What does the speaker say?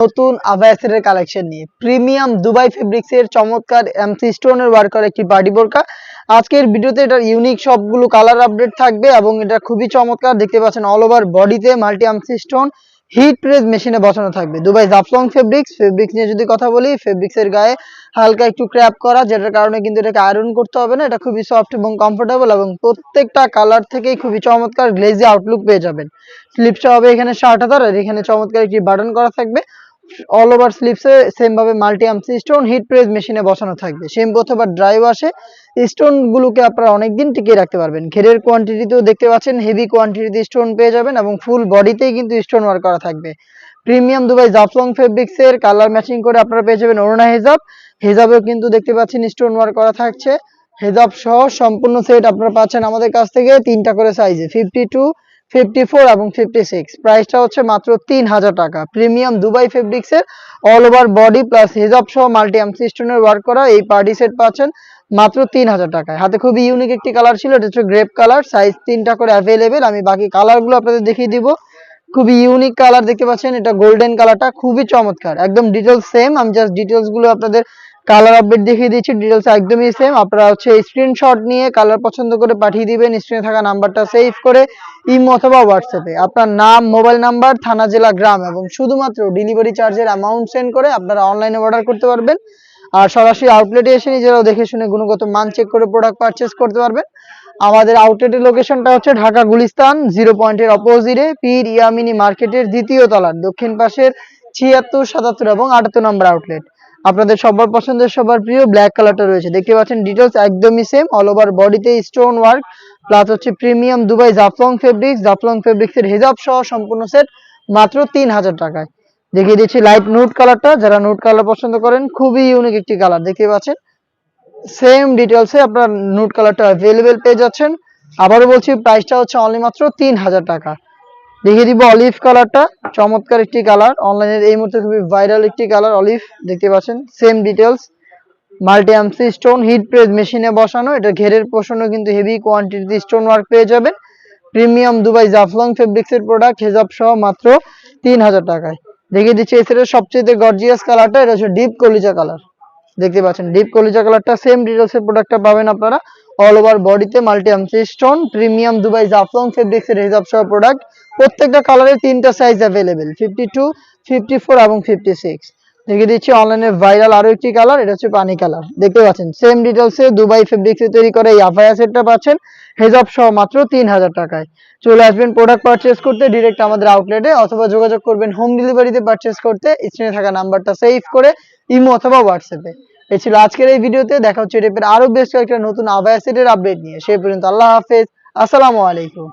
নতুন আভায়াসের কালেকশন নিয়ে। প্রিমিয়াম দুবাই ফেব্রিক্স এর চমৎকার এমসি স্টোনের ওয়ার্কার একটি পার্টি বোরকা। আজকের ভিডিওতে এটার ইউনিক সবগুলো কালার আপডেট থাকবে এবং এটা খুবই চমৎকার, দেখতে পাচ্ছেন অল ওভার বডিতে multi MC stone heat press machine বসানো থাকবে। দুবাই জাফলং ফেব্রিক্স ফেব্রিক্স নিয়ে যদি কথা বলি ফেব্রিক্স এর গায়ে হালকা একটু ক্র্যাপ করা, যেটার কারণে কিন্তু এটাকে আয়রন করতে হবে না, এটা খুবই সফট এবং কমফোর্টেবল এবং প্রত্যেকটা কালার থেকেই খুবই চমৎকার গ্লেজি আউটলুক পেয়ে যাবেন। স্লিপসটা হবে এখানে শার্ট হাতার আর এখানে চমৎকার একটি বাটন করা থাকবে। অল ওভার স্লিপসে সেম ভাবে multi MC stone heat press মেশিনে বসানো থাকবে। শ্যাম্পু অথবা ড্রাই ওয়াশে স্টোন গুলোকে আপনারা অনেকদিন টিকিয়ে রাখতে পারবেন। ঘেরের কোয়ান্টিটিতেও দেখতে পাচ্ছেন হেভি কোয়ান্টিটিতে স্টোন পেয়ে যাবেন এবং ফুল বডিতেই কিন্তু স্টোন ওয়ার্ক করা থাকবে। প্রিমিয়াম দুবাই জাফলং ফেব্রিক্স এর কালার ম্যাচিং করে আপনারা পেয়ে যাবেন অরুণা হেজাব। হেজাবেও কিন্তু দেখতে পাচ্ছেন স্টোন ওয়ার্ক করা থাকছে। হেজাব সহ সম্পূর্ণ সেট আপনারা পাচ্ছেন আমাদের কাছ থেকে তিনটা করে সাইজে ফিফটি টু ফিফটি ফোর এবং ফিফটি সিক্স। প্রাইসটা হচ্ছে মাত্র তিন হাজার টাকা। প্রিমিয়াম দুবাই ফেব্রিক্স এর অল ওভার বডি প্লাস হেজাব সহ মাল্টি এমসি স্টোনের ওয়ার্ক করা এই পার্টি সেট পাচ্ছেন মাত্র তিন হাজার টাকায়। হাতে খুবই ইউনিক একটি কালার ছিল, এটা হচ্ছে গ্রেপ কালার সাইজ তিনটা করে অ্যাভেলেবেল আমি বাকি কালারগুলো আপনাদের দেখিয়ে দিব। খুবই ইউনিক কালার দেখতে পাচ্ছেন, এটা গোল্ডেন কালারটা খুবই চমৎকার। একদম ডিটেলস সেম আমি জাস্ট ডিটেলসগুলো আপনাদের কালার আপডেট দেখিয়ে দিচ্ছি ডিটেলস একদমই সেম আপনারা হচ্ছে স্ক্রিনশট নিয়ে কালার পছন্দ করে পাঠিয়ে দিবেন স্ক্রিনে থাকা নাম্বারটা সেভ করে ইমো অথবা হোয়াটসঅ্যাপে আপনার নাম মোবাইল নাম্বার থানা, জেলা, গ্রাম এবং শুধুমাত্র ডেলিভারি চার্জের অ্যামাউন্ট সেন্ড করে আপনারা অনলাইনে অর্ডার করতে পারবেন। আর সরাসরি আউটলেটে এসে নিজেরাও দেখে শুনে গুণগত মান চেক করে প্রোডাক্ট পারচেস করতে পারবেন। আমাদের আউটলেটের লোকেশনটা হচ্ছে ঢাকা গুলিস্তান জিরো পয়েন্টের অপোজিটে পীর ইয়ামিনী মার্কেটের দ্বিতীয় তলার দক্ষিণ পাশের ছিয়াত্তর, সাতাত্তর এবং আটাত্তর নম্বর আউটলেট আপনাদের সবার পছন্দের, সবার প্রিয় ব্ল্যাক কালারটা রয়েছে। দেখতে পাচ্ছেন ডিটেলস একদমই সেম অল ওভার বডিতে স্টোন ওয়ার্ক প্লাস হচ্ছে premium Dubai Jaflong fabrics Jaflong fabrics এর হেজাব সহ সম্পূর্ণ সেট মাত্র তিন হাজার টাকায়। দেখিয়ে দিচ্ছি লাইট নুট কালারটা যারা নুট কালার পছন্দ করেন, খুবই ইউনিক একটি কালার দেখতে পাচ্ছেন সেম ডিটেলসে আপনার নুট কালারটা অ্যাভেলেবেল পেয়ে যাচ্ছেন। আবারও বলছি প্রাইসটা হচ্ছে অনলি মাত্র তিন হাজার টাকা। দেখিয়ে দিব অলিভ কালারটা। চমৎকার একটি কালার। অনলাইনের এই মুহূর্তে খুবই ভাইরাল একটি কালার, অলিভ। দেখতে পাচ্ছেন same details multi MC stone heat press মেশিনে বসানো। এটা ঘেরের পোষণও কিন্তু হেভি কোয়ান্টিটি স্টোন ওয়ার্ক পেয়ে যাবেন। প্রিমিয়াম দুবাই জাফলং ফেব্রিক্স এর প্রোডাক্ট হেজাব সহ মাত্র তিন হাজার টাকায়। দেখিয়ে দিচ্ছি এই সেটের সবচেয়ে গর্জিয়াস কালারটা। এটা হচ্ছে ডিপ কলিজা কালার। দেখতে পাচ্ছেন ডিপ কলিজা কালারটা সেম ডিটেলস এর প্রোডাক্টটা পাবেন আপনারা। অল ওভার বডিতে multi আমসি stone premium Dubai Jaflong fabrics এর হিসাব সহ প্রোডাক্ট প্রত্যেকটা কালারের তিনটা size available fifty two fifty four এবং ফিফটি সিক্স দেখে দিচ্ছি অনলাইনে ভাইরাল আরও একটি কালার এটা হচ্ছে পানি কালার দেখতে পাচ্ছেন সেম ডিটেলসে দুবাই ফেব্রিক্স তৈরি করে এই আফায়া সেটটা পাচ্ছেন হেজাব সহ মাত্র তিন হাজার টাকায়। চলে আসবেন প্রোডাক্ট পারচেস করতে ডিরেক্ট আমাদের আউটলেটে অথবা যোগাযোগ করবেন হোম ডেলিভারিতে পারচেস করতে স্ক্রিনে থাকা নাম্বারটা সেভ করে, ইমো অথবা হোয়াটসঅ্যাপে এই ছিল আজকের এই ভিডিওতে, দেখা হচ্ছে আরও বেশ কয়েকটা নতুন আবাসের আপডেট নিয়ে। সেই পর্যন্ত আল্লাহ হাফেজ। আসসালামু আলাইকুম।